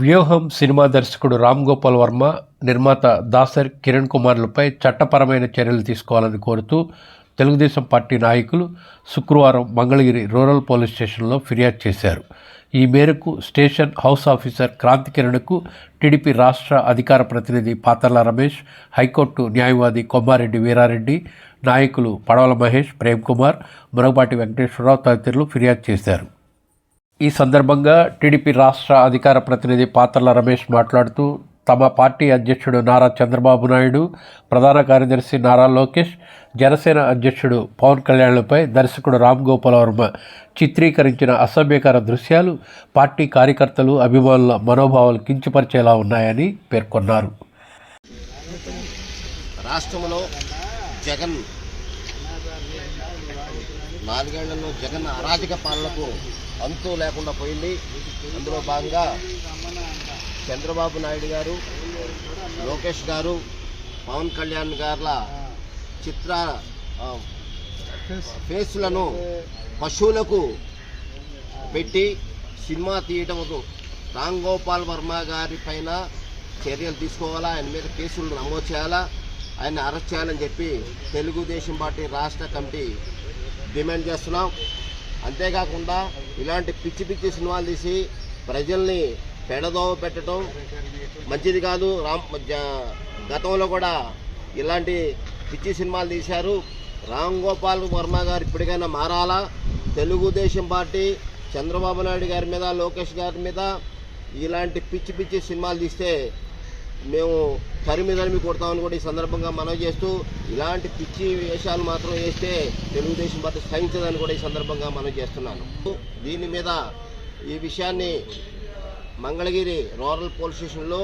వ్యూహం సినిమా దర్శకుడు రామ్ గోపాల్ వర్మ నిర్మాత దాసర్ కిరణ్ కుమార్లపై చట్టపరమైన చర్యలు తీసుకోవాలని కోరుతూ తెలుగుదేశం పార్టీ నాయకులు శుక్రవారం మంగళగిరి రూరల్ పోలీస్ స్టేషన్లో ఫిర్యాదు చేశారు. ఈ మేరకు స్టేషన్ హౌస్ ఆఫీసర్ క్రాంతి కిరణ్కు టీడీపీ రాష్ట్ర అధికార ప్రతినిధి పాతర్ల రమేష్ హైకోర్టు న్యాయవాది కొమ్మారెడ్డి వీరారెడ్డి నాయకులు పడవల మహేష్ ప్రేమ్ కుమార్ మురగపాటి వెంకటేశ్వరరావు తదితరులు ఫిర్యాదు చేశారు. ఈ సందర్భంగా టీడీపీ రాష్ట్ర అధికార ప్రతినిధి పాత్రల రమేష్ మాట్లాడుతూ తమ పార్టీ అధ్యక్షుడు నారా చంద్రబాబు నాయుడు ప్రధాన కార్యదర్శి నారా లోకేష్ జనసేన అధ్యక్షుడు పవన్ కళ్యాణ్లపై దర్శకుడు రామ్ గోపాల్ వర్మ చిత్రీకరించిన అసభ్యకర దృశ్యాలు పార్టీ కార్యకర్తలు అభిమానుల మనోభావాలు కించపరిచేలా ఉన్నాయని పేర్కొన్నారు. రాష్ట్రంలో జగన్ నాలుగేళ్ళలో జగన్ అరాజక పాలనకు అంతు లేకుండా పోయింది. అందులో భాగంగా చంద్రబాబు నాయుడు గారు లోకేష్ గారు పవన్ కళ్యాణ్ గారుల చిత్ర ఫేస్లను పశువులకు పెట్టి సినిమా తీయటం రామ్ గోపాల్ వర్మ గారి పైన చర్యలు తీసుకోవాలా? ఆయన మీద కేసులు నమోదు చేయాలా? ఆయన అరెస్ట్ చేయాలని చెప్పి తెలుగుదేశం పార్టీ రాష్ట్ర కమిటీ డిమాండ్ చేస్తున్నాం. అంతేకాకుండా ఇలాంటి పిచ్చి పిచ్చి సినిమాలు తీసి ప్రజల్ని పెడదోవ పెట్టడం మంచిది కాదు. రామ్ గతంలో కూడా ఇలాంటి పిచ్చి సినిమాలు తీశారు. రామ్ గోపాల్ వర్మ గారు ఇప్పటికైనా మారాలా? తెలుగుదేశం పార్టీ చంద్రబాబు నాయుడు గారి మీద లోకేష్ గారి మీద ఇలాంటి పిచ్చి పిచ్చి సినిమాలు తీస్తే మేము తరిమి తరిమి కొడతామని కూడా ఈ సందర్భంగా మనవి చేస్తూ ఇలాంటి పిచ్చి వేషాలు మాత్రం వేస్తే తెలుగుదేశం పార్టీ సహించదని కూడా ఈ సందర్భంగా మనవి చేస్తున్నాను. దీని మీద ఈ విషయాన్ని మంగళగిరి రూరల్ పోలీస్ స్టేషన్లో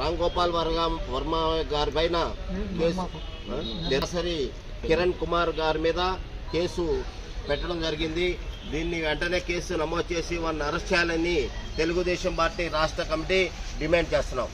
రామ్ గోపాల్ వర్మ వర్మ గారి పైన కేసు దినసరి కిరణ్ కుమార్ గారి మీద కేసు పెట్టడం జరిగింది. దీన్ని వెంటనే కేసు నమోదు చేసి వారిని అరెస్ట్ చేయాలని తెలుగుదేశం పార్టీ రాష్ట్ర కమిటీ డిమాండ్ చేస్తున్నాం.